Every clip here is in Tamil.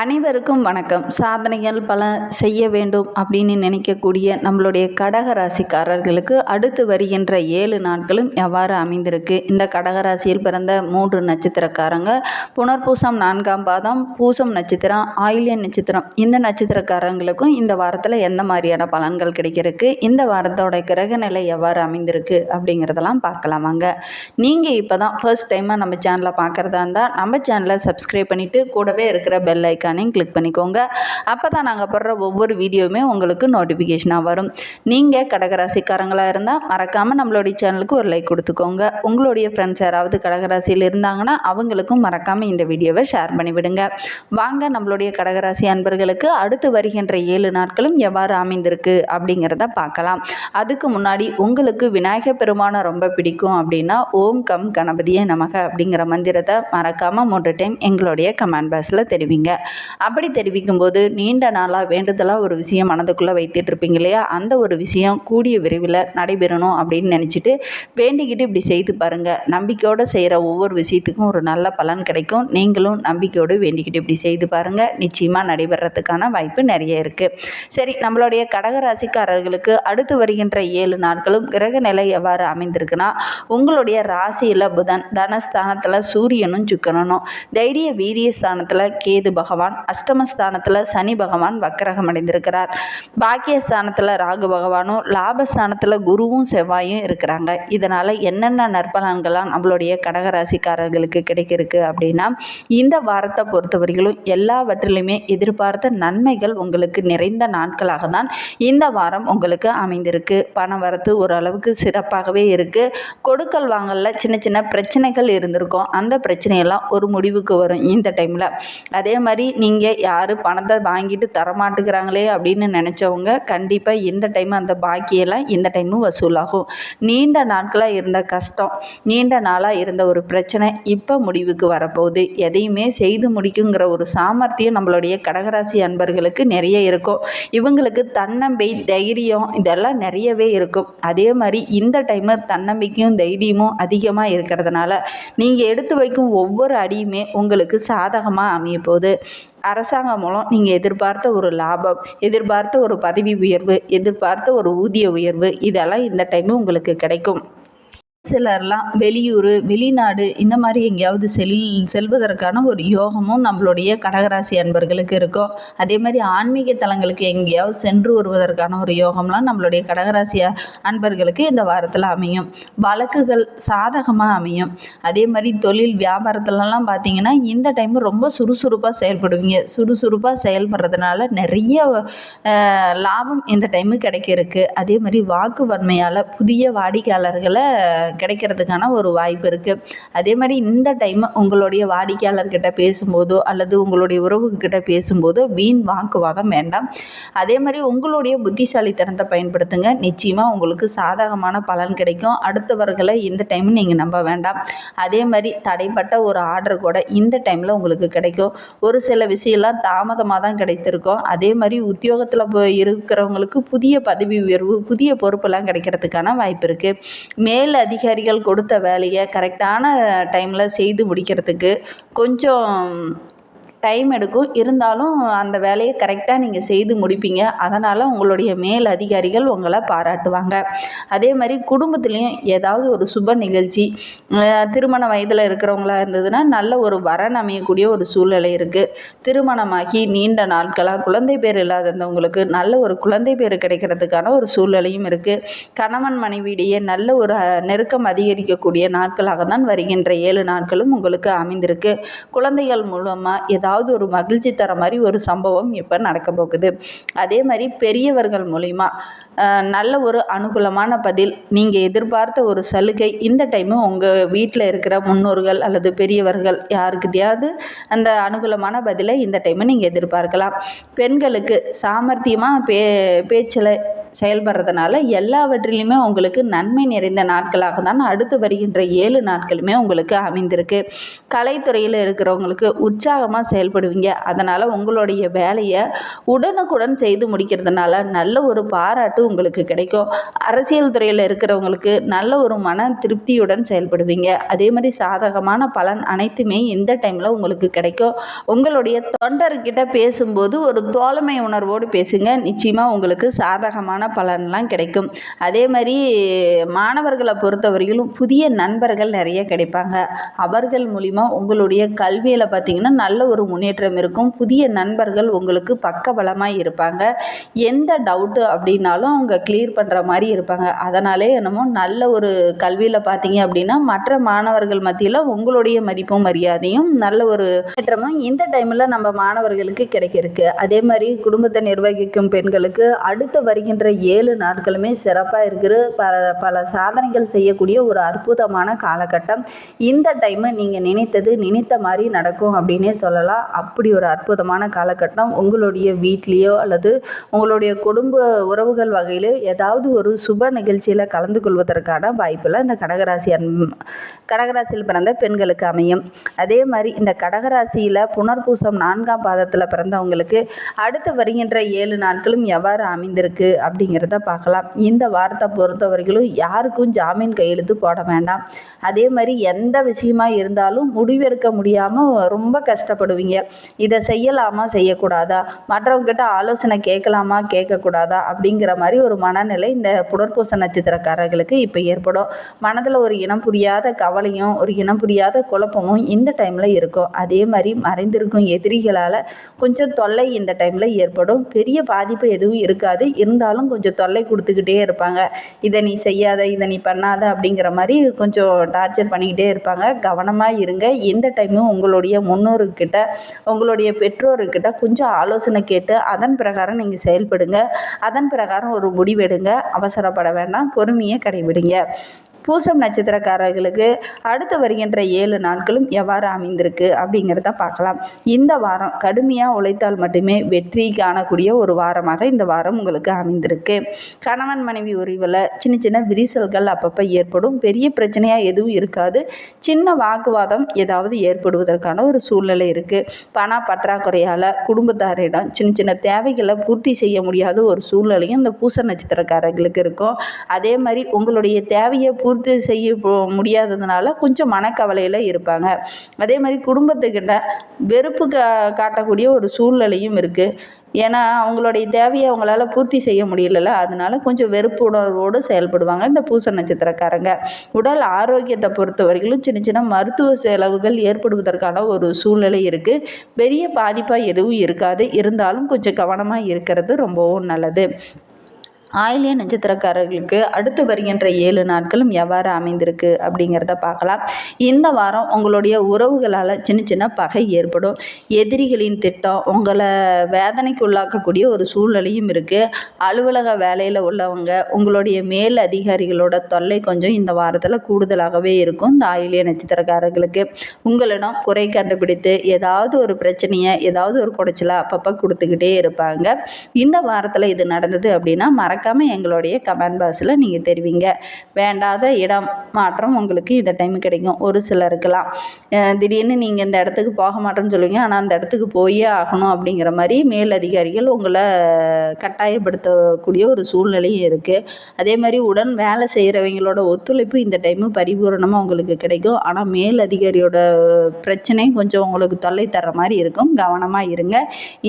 அனைவருக்கும் வணக்கம். சாதனைகள் பல செய்ய வேண்டும் அப்படின்னு நினைக்கக்கூடிய நம்மளுடைய கடக ராசிக்காரர்களுக்கு அடுத்து வருகின்ற ஏழு நாட்களும் எவ்வாறு அமைந்திருக்கு? இந்த கடகராசியில் பிறந்த மூன்று நட்சத்திரக்காரங்க புனர்பூசம் நான்காம் பாதம் பூசம் நட்சத்திரம் ஆயில்யன் நட்சத்திரம். இந்த நட்சத்திரக்காரங்களுக்கும் இந்த வாரத்தில் எந்த மாதிரியான பலன்கள் கிடைக்கிறதுக்கு இந்த வாரத்தோட கிரக நிலை எவ்வாறு அமைந்திருக்கு அப்படிங்கிறதெல்லாம் பார்க்கலாம் வாங்க. நீங்கள் இப்போ தான் ஃபர்ஸ்ட் டைமாக நம்ம சேனலை பார்க்குறதா இருந்தால் நம்ம சேனலை சப்ஸ்கிரைப் பண்ணிவிட்டு கூடவே இருக்கிற பெல் ஐக்கானையும் கிளிக் பண்ணிக்கோங்க. அப்போ தான் நாங்கள் போடுற ஒவ்வொரு வீடியோவுமே உங்களுக்கு நோட்டிஃபிகேஷனாக வரும். நீங்கள் கடகராசிக்காரங்களாக இருந்தால் மறக்காமல் நம்மளுடைய சேனலுக்கு ஒரு லைக் கொடுத்துக்கோங்க. உங்களுடைய ஃப்ரெண்ட்ஸ் யாராவது கடகராசியில் இருந்தாங்கன்னா அவங்களுக்கும் மறக்காமல் இந்த வீடியோவை ஷேர் பண்ணிவிடுங்க. வாங்க நம்மளுடைய கடகராசி அன்பர்களுக்கு அடுத்து வருகின்ற ஏழு நாட்களும் எவ்வாறு அமைந்திருக்கு அப்படிங்கிறத பார்க்கலாம். அதுக்கு முன்னாடி உங்களுக்கு விநாயகர் பெருமானை ரொம்ப பிடிக்கும் அப்படின்னா ஓம் கம் கணபதியே நமக அப்படிங்கிற மந்திரத்தை மறக்காமல் மூன்று டைம் எங்களுடைய கமெண்ட் பாக்ஸில் தெரிவிங்க. அப்படி தெரிவிக்கும் போது நீண்ட நாளாக வேண்டுதலாக ஒரு விஷயம் மனதுக்குள்ளே வைத்துட்டு இருப்பீங்க இல்லையா? அந்த ஒரு விஷயம் கூடிய விரைவில் நடைபெறணும் அப்படின்னு நினச்சிட்டு வேண்டிக்கிட்டு இப்படி செய்து பாருங்கள் நம்பிக்கையோடு செய்கிற ஒவ்வொரு விஷயத்துக்கும் ஒரு நல்ல பலன் கிடைக்கும். நீங்களும் நம்பிக்கையோடு வேண்டிக்கிட்டு இப்படி செய்து பாருங்கள் நிச்சயமாக நடைபெறத்துக்கான வாய்ப்பு நிறைய இருக்குது சரி நம்மளுடைய கடகராசிக்காரர்களுக்கு அடுத்து வருகின்ற ஏழு நாட்களும் கிரக நிலை எவ்வாறு அமைந்திருக்குன்னா உங்களுடைய ராசியில் புதன் தனஸ்தானத்தில் சூரியனும் சுக்கரனும். தைரிய வீரிய ஸ்தானத்தில் கேது பகவான் அஷ்டமஸ்தானத்தில் சனி பகவான் வக்கரகம் அடைந்திருக்கிறார். பாக்கியஸ்தானத்தில் ராகு பகவானும் லாபஸ்தானத்தில் குருவும் செவ்வாயும் இருக்கிறாங்க. இதனால் என்னென்ன நற்பலன்கள்லாம் நம்மளுடைய கடகராசிக்காரர்களுக்கு கிடைக்கிருக்கு அப்படின்னா இந்த வாரத்தை பொறுத்தவரையிலும் எல்லாவற்றிலுமே எதிர்பார்த்த நன்மைகள் உங்களுக்கு நிறைந்த நாட்களாக தான் இந்த வாரம் உங்களுக்கு அமைந்திருக்கு. பண வரத்து ஓரளவுக்கு சிறப்பாகவே இருக்குது கொடுக்கல் வாங்கல சின்ன சின்ன பிரச்சனைகள் இருந்திருக்கும். அந்த பிரச்சனையெல்லாம் ஒரு முடிவுக்கு வரும் இந்த டைமில் அதே மாதிரி நீங்கள் யார் பணத்தை வாங்கிட்டு தரமாட்டுக்கிறாங்களே அப்படின்னு நினச்சவங்க கண்டிப்பாக இந்த டைம் அந்த பாக்கியெல்லாம் இந்த டைமும் வசூலாகும். நீண்ட நாட்களாக இருந்த கஷ்டம் நீண்ட நாளாக இருந்த ஒரு பிரச்சனை இப்போ முடிவுக்கு வரப்போகுது. எதையுமே செய்து முடிக்குங்கிற ஒரு சாமர்த்தியம் நம்மளுடைய கடகராசி அன்பர்களுக்கு நிறைய இருக்கும். இவங்களுக்கு தன்னம்பை தைரியம் இதெல்லாம் நிறையவே இருக்கும். அதே மாதிரி இந்த டைமு தன்னம்பிக்கையும் தைரியமும் அதிகமாக இருக்கிறதுனால நீங்கள் எடுத்து வைக்கும் ஒவ்வொரு அடியுமே உங்களுக்கு சாதகமாக அமைய போகுது அரசாங்கம் மூலம் நீங்கள் எதிர்பார்த்த ஒரு லாபம் எதிர்பார்த்த ஒரு பதவி உயர்வு எதிர்பார்த்த ஒரு ஊதிய உயர்வு இதெல்லாம் இந்த டைமு உங்களுக்கு கிடைக்கும். சிலர்லாம் வெளியூர் வெளிநாடு இந்த மாதிரி எங்கேயாவது செல் செல்வதற்கான ஒரு யோகமும் நம்மளுடைய கடகராசி அன்பர்களுக்கு இருக்கும். அதே மாதிரி ஆன்மீக தலங்களுக்கு எங்கேயாவது சென்று வருவதற்கான ஒரு யோகம்லாம் நம்மளுடைய கடகராசி அன்பர்களுக்கு இந்த வாரத்தில் அமையும். வழக்குகள் சாதகமாக அமையும். அதே மாதிரி தொழில் வியாபாரத்துலலாம் பார்த்தீங்கன்னா இந்த டைம் ரொம்ப சுறுசுறுப்பாக செயல்படுவீங்க. சுறுசுறுப்பாக செயல்படுறதுனால நிறைய லாபம் இந்த டைமு கிடைக்க இருக்குது அதே மாதிரி வாக்கு வன்மையால் புதிய வாடிக்கையாளர்களை கிடைக்கிறதுக்கான ஒரு வாய்ப்பு இருக்குது அதே மாதிரி இந்த டைம் உங்களுடைய வாடிக்கையாளர்கிட்ட பேசும்போதோ அல்லது உங்களுடைய உறவுகிட்ட பேசும்போதோ வீண் வாக்குவாதம் வேண்டாம். அதே மாதிரி உங்களுடைய புத்திசாலித்தனத்தை பயன்படுத்துங்க. நிச்சயமாக உங்களுக்கு சாதகமான பலன் கிடைக்கும். அடுத்தவர்களை இந்த டைம் நீங்கள் நம்ப வேண்டாம். அதே மாதிரி தடைப்பட்ட ஒரு ஆர்டர் கூட இந்த டைமில் உங்களுக்கு கிடைக்கும். ஒரு சில விஷயம்லாம் தாமதமாக தான் கிடைத்திருக்கும். அதே மாதிரி உத்தியோகத்தில் இருக்கிறவங்களுக்கு புதிய பதவி உயர்வு புதிய பொறுப்பெல்லாம் கிடைக்கிறதுக்கான வாய்ப்பு இருக்குது மேல் அதிகாரிகள் கொடுத்த வேலையை கரெக்டான டைமில் செய்து முடிக்கிறதுக்கு கொஞ்சம் டைம் எடுக்கும். இருந்தாலும் அந்த வேலையை கரெக்டாக நீங்கள் செய்து முடிப்பீங்க. அதனால் உங்களுடைய மேல் அதிகாரிகள் உங்களை பாராட்டுவாங்க. அதே மாதிரி குடும்பத்துலேயும் ஏதாவது ஒரு சுப நிகழ்ச்சி திருமண வயதில் இருக்கிறவங்களா இருந்ததுன்னா நல்ல ஒரு வரன் அமையக்கூடிய ஒரு சூழ்நிலை இருக்குது திருமணமாகி நீண்ட நாட்களாக குழந்தை பேர் இல்லாதவங்களுக்கு நல்ல ஒரு குழந்தை பேர் கிடைக்கிறதுக்கான ஒரு சூழ்நிலையும் இருக்குது கணவன் மனைவியிடையே நல்ல ஒரு நெருக்கம் அதிகரிக்கக்கூடிய நாட்களாக தான் வருகின்ற ஏழு நாட்களும் உங்களுக்கு அமைந்திருக்கு. குழந்தைகள் மூலமாக ஏதாவது ஏதாவது ஒரு மகிழ்ச்சி தர மாதிரி ஒரு சம்பவம் இப்போ நடக்க போகுது. அதே மாதிரி பெரியவர்கள் மூலிமா நல்ல ஒரு அனுகூலமான பதில் நீங்கள் எதிர்பார்த்த ஒரு சலுகை இந்த டைமு உங்கள் வீட்டில் இருக்கிற முன்னோர்கள் அல்லது பெரியவர்கள் யாருக்கிட்டையாவது அந்த அனுகூலமான பதிலை இந்த டைமு நீங்கள் எதிர்பார்க்கலாம். பெண்களுக்கு சாமர்த்தியமாக பே பேச்சில் செயல்படுறதுனால எல்லாவற்றிலையுமே உங்களுக்கு நன்மை நிறைந்த நாட்களாக தான் அடுத்து வருகின்ற ஏழு நாட்களுமே உங்களுக்கு அமைந்திருக்கு. கலைத்துறையில் இருக்கிறவங்களுக்கு உற்சாகமாக செயல்படுவீங்க. அதனால் உங்களுடைய வேலையை உடனுக்குடன் செய்து முடிக்கிறதுனால நல்ல ஒரு பாராட்டு உங்களுக்கு கிடைக்கும். அரசியல் துறையில் இருக்கிறவங்களுக்கு நல்ல ஒரு மன திருப்தியுடன் செயல்படுவீங்க. அதே மாதிரி சாதகமான பலன் அனைத்துமே இந்த டைமில் உங்களுக்கு கிடைக்கும். உங்களுடைய தொண்டர்கிட்ட பேசும்போது ஒரு தோழமை உணர்வோடு பேசுங்க. நிச்சயமாக உங்களுக்கு சாதகமான பலன்லாம் கிடைக்கும். அதே மாதிரி மாணவர்களை பொறுத்தவரையிலும் புதிய நண்பர்கள் நிறைய கிடைப்பாங்க. அவர்கள் மூலிமா உங்களுடைய கல்வியில் பார்த்திங்கன்னா நல்ல ஒரு முன்னேற்றம் இருக்கும். புதிய நண்பர்கள் உங்களுக்கு பக்கபலமாக இருப்பாங்க. எந்த டவுட்டு அப்படின்னாலும் அவங்க கிளியர் பண்ணுற மாதிரி இருப்பாங்க. அதனாலே என்னமோ நல்ல ஒரு கல்வியில் பார்த்தீங்க அப்படின்னா மற்ற மாணவர்கள் மத்தியில் உங்களுடைய மதிப்பும் மரியாதையும் நல்ல ஒரு முன்னேற்றமும் இந்த டைமில் நம்ம மாணவர்களுக்கு கிடைக்கிறதுக்கு. அதே மாதிரி குடும்பத்தை நிர்வகிக்கும் பெண்களுக்கு அடுத்து வருகின்ற ஏழு நாட்களுமே சிறப்பாக இருக்கிற பல பல சாதனைகள் செய்யக்கூடிய ஒரு அற்புதமான காலகட்டம். இந்த டைமு நீங்கள் நினைத்தது நினைத்த மாதிரி நடக்கும் அப்படின்னே சொல்லலாம். அப்படி ஒரு அற்புதமான காலகட்டம். உங்களுடைய வீட்லேயோ அல்லது உங்களுடைய குடும்ப உறவுகள் வகையில் ஏதாவது ஒரு சுப நிகழ்ச்சியில் கலந்து கொள்வதற்கான வாய்ப்பில் இந்த கடகராசி அன் கடகராசியில் பிறந்த பெண்களுக்கு அமையும். அதே மாதிரி இந்த கடகராசியில் புனர்பூசம் நான்காம் பாதத்தில் பிறந்தவங்களுக்கு அடுத்து வருகின்ற ஏழு நாட்களும் எவ்வாறு அமைந்திருக்கு அப்படி அப்படிங்கிறத பார்க்கலாம். இந்த வாரத்தை பொறுத்தவரையிலும் யாருக்கும் ஜாமீன் கையெழுத்து போட வேண்டாம். அதே மாதிரி எந்த விஷயமா இருந்தாலும் முடிவெடுக்க முடியாமல் ரொம்ப கஷ்டப்படுவீங்க. இதை செய்யலாமா செய்யக்கூடாதா? மற்றவங்ககிட்ட ஆலோசனை கேட்கலாமா கேட்கக்கூடாதா? அப்படிங்கிற மாதிரி ஒரு மனநிலை இந்த புனர்பூச நட்சத்திரக்காரர்களுக்கு இப்போ ஏற்படும். மனதில் ஒரு இனம் புரியாத கவலையும் ஒரு இனம் புரியாத குழப்பமும் இந்த டைமில் இருக்கும். அதே மாதிரி மறைந்திருக்கும் எதிரிகளால் கொஞ்சம் தொல்லை இந்த டைமில் ஏற்படும். பெரிய பாதிப்பு எதுவும் இருக்காது. இருந்தாலும் கொஞ்சம் தொல்லை கொடுத்துக்கிட்டே இருப்பாங்க. இதை நீ செய்யாத இதை நீ பண்ணாத அப்படிங்கிற மாதிரி கொஞ்சம் டார்ச்சர் பண்ணிக்கிட்டே இருப்பாங்க. கவனமாக இருங்க. எந்த டைமும் உங்களுடைய முன்னோருக்கிட்ட உங்களுடைய பெற்றோருக்கிட்ட கொஞ்சம் ஆலோசனை கேட்டு அதன் பிரகாரம் நீங்கள் செயல்படுங்க. அதன் பிரகாரம் ஒரு முடிவெடுங்க. அவசரப்பட வேண்டாம். பொறுமையை கடைபிடிங்க. பூசம் நட்சத்திரக்காரர்களுக்கு அடுத்து வருகின்ற ஏழு நாட்களும் எவ்வாறு அமைந்திருக்கு அப்படிங்கிறத பார்க்கலாம். இந்த வாரம் கடுமையாக உழைத்தால் மட்டுமே வெற்றி காணக்கூடிய ஒரு வாரமாக இந்த வாரம் உங்களுக்கு அமைந்திருக்கு. கணவன் மனைவி உறவில் சின்ன சின்ன விரிசல்கள் அப்பப்போ ஏற்படும். பெரிய பிரச்சனையாக எதுவும் இருக்காது. சின்ன வாக்குவாதம் ஏதாவது ஏற்படுவதற்கான ஒரு சூழ்நிலை இருக்குது பண பற்றாக்குறையால் குடும்பத்தாரிடம் சின்ன சின்ன தேவைகளை பூர்த்தி செய்ய முடியாத ஒரு சூழ்நிலையும் இந்த பூச நட்சத்திரக்காரர்களுக்கு இருக்கும். அதே மாதிரி உங்களுடைய தேவையை பூர்த்தி செய்ய முடியாததுனால கொஞ்சம் மனக்கவலையில் இருப்பாங்க. அதே மாதிரி குடும்பத்துக்கிட்ட வெறுப்பு கா காட்டக்கூடிய ஒரு சூழ்நிலையும் இருக்குது ஏன்னா அவங்களுடைய தேவையை அவங்களால பூர்த்தி செய்ய முடியலல்ல. அதனால கொஞ்சம் வெறுப்பு உணர்வோடு செயல்படுவாங்க இந்த பூச நட்சத்திரக்காரங்க. உடல் ஆரோக்கியத்தை பொறுத்த வரைக்கும் சின்ன சின்ன மருத்துவ செலவுகள் ஏற்படுவதற்கான ஒரு சூழ்நிலை இருக்குது பெரிய பாதிப்பாக எதுவும் இருக்காது. இருந்தாலும் கொஞ்சம் கவனமாக இருக்கிறது ரொம்பவும் நல்லது. ஆயிலிய நட்சத்திரக்காரர்களுக்கு அடுத்து வருகின்ற ஏழு நாட்களும் எவ்வாறு அமைந்திருக்கு அப்படிங்கிறத பார்க்கலாம். இந்த வாரம் உங்களுடைய உறவுகளால் சின்ன சின்ன பகை ஏற்படும். எதிரிகளின் திட்டம் உங்களை வேதனைக்கு உள்ளாக்கக்கூடிய ஒரு சூழ்நிலையும் இருக்குது அலுவலக வேலையில் உள்ளவங்க உங்களுடைய மேல் அதிகாரிகளோட தொல்லை கொஞ்சம் இந்த வாரத்தில் கூடுதலாகவே இருக்கும் இந்த ஆயிலிய நட்சத்திரக்காரர்களுக்கு. உங்களிடம் குறை கண்டுபிடித்து ஏதாவது ஒரு பிரச்சனையை ஏதாவது ஒரு குடைச்சலை அப்பப்போ கொடுத்துக்கிட்டே இருப்பாங்க. இந்த வாரத்தில் இது நடந்தது அப்படின்னா மற மறக்காமல் எங்களுடைய கமெண்ட் பாக்ஸில் நீங்கள் தெரிவிங்க. வேண்டாத இடம் மாற்றம் உங்களுக்கு இந்த டைம் கிடைக்கும். ஒரு சிலருக்கெல்லாம். திடீர்னு நீங்கள் இந்த இடத்துக்கு போக மாட்டேன்னு சொல்லுவீங்க. ஆனால் அந்த இடத்துக்கு போயே ஆகணும் அப்படிங்கிற மாதிரி மேல் அதிகாரிகள் உங்களை கட்டாயப்படுத்தக்கூடிய ஒரு சூழ்நிலையும் இருக்குது அதே மாதிரி உடன் வேலை செய்கிறவங்களோட ஒத்துழைப்பு இந்த டைமு பரிபூரணமாக உங்களுக்கு கிடைக்கும். ஆனால் மேல் அதிகாரியோட பிரச்சனை கொஞ்சம் உங்களுக்கு தொல்லை தர்ற மாதிரி இருக்கும். கவனமாக இருங்க.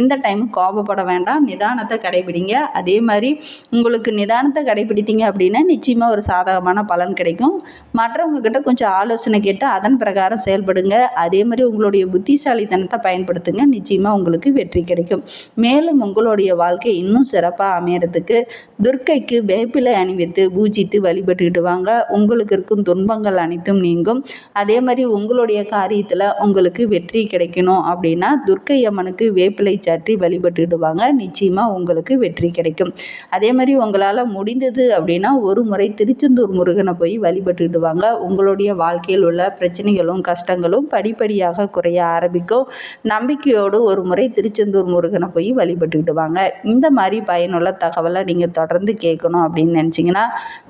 இந்த டைம் கோபப்பட வேண்டாம். நிதானத்தை கடைபிடிங்க. அதே மாதிரி உங்களுக்கு நிதானத்தை கடைபிடித்தீங்க அப்படின்னா நிச்சயமாக ஒரு சாதகமான பலன் கிடைக்கும். மற்றவங்க கிட்ட கொஞ்சம் ஆலோசனை கேட்டு அதன் பிரகாரம் செயல்படுங்க. அதே மாதிரி உங்களுடைய புத்திசாலித்தனத்தை பயன்படுத்துங்க. நிச்சயமாக உங்களுக்கு வெற்றி கிடைக்கும். மேலும் உங்களுடைய வாழ்க்கை இன்னும் சிறப்பாக அமையறதுக்கு துர்க்கைக்கு வேப்பிலை அணிவித்து பூஜித்து வழிபட்டுக்கிட்டு வாங்க. உங்களுக்கு இருக்கும் துன்பங்கள் அனைத்தும் நீங்கும். அதே மாதிரி உங்களுடைய காரியத்தில் உங்களுக்கு வெற்றி கிடைக்கணும் அப்படின்னா துர்க்கை அம்மனுக்கு வேப்பிலை சாற்றி வழிபட்டுக்கிட்டு வாங்க. நிச்சயமாக உங்களுக்கு வெற்றி கிடைக்கும். அதே மாதிரி மாதிரி உங்களால் முடிந்தது அப்படின்னா ஒரு முறை திருச்செந்தூர் முருகனை போய் வழிபட்டுக்கிட்டு வாங்க உங்களுடைய வாழ்க்கையில் உள்ள பிரச்சனைகளும் கஷ்டங்களும் படிப்படியாக குறைய ஆரம்பிக்கும். நம்பிக்கையோடு ஒரு முறை திருச்செந்தூர் முருகனை போய் வழிபட்டுக்கிட்டு வாங்க இந்த மாதிரி பயனுள்ள தகவலை நீங்கள் தொடர்ந்து கேட்கணும் அப்படின்னு நினச்சிங்கன்னா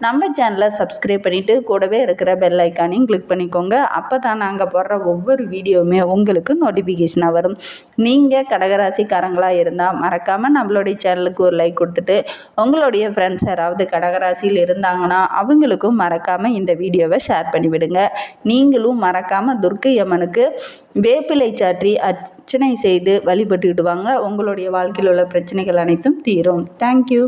நம்ம சேனலை சப்ஸ்கிரைப் பண்ணிவிட்டு கூடவே இருக்கிற பெல் ஐக்கானையும் கிளிக் பண்ணிக்கோங்க. அப்போ தான் நாங்கள் போடுற ஒவ்வொரு வீடியோவுமே உங்களுக்கு நோட்டிஃபிகேஷனாக வரும். நீங்கள் கடகராசிக்காரங்களாக இருந்தால் மறக்காமல் நம்மளுடைய சேனலுக்கு ஒரு லைக் கொடுத்துட்டு உங்களுடைய ஃப்ரெண்ட்ஸ் யாராவது கடகராசியில் இருந்தாங்கன்னா அவங்களுக்கும் மறக்காமல் இந்த வீடியோவை ஷேர் பண்ணிவிடுங்க. நீங்களும் மறக்காமல் துர்க்கை அம்மனுக்கு வேப்பிலை சாற்றி அர்ச்சனை செய்து வழிபட்டுக்கிட்டு வாங்க. உங்களுடைய வாழ்க்கையில் உள்ள பிரச்சனைகள் அனைத்தும் தீரும். தேங்க்யூ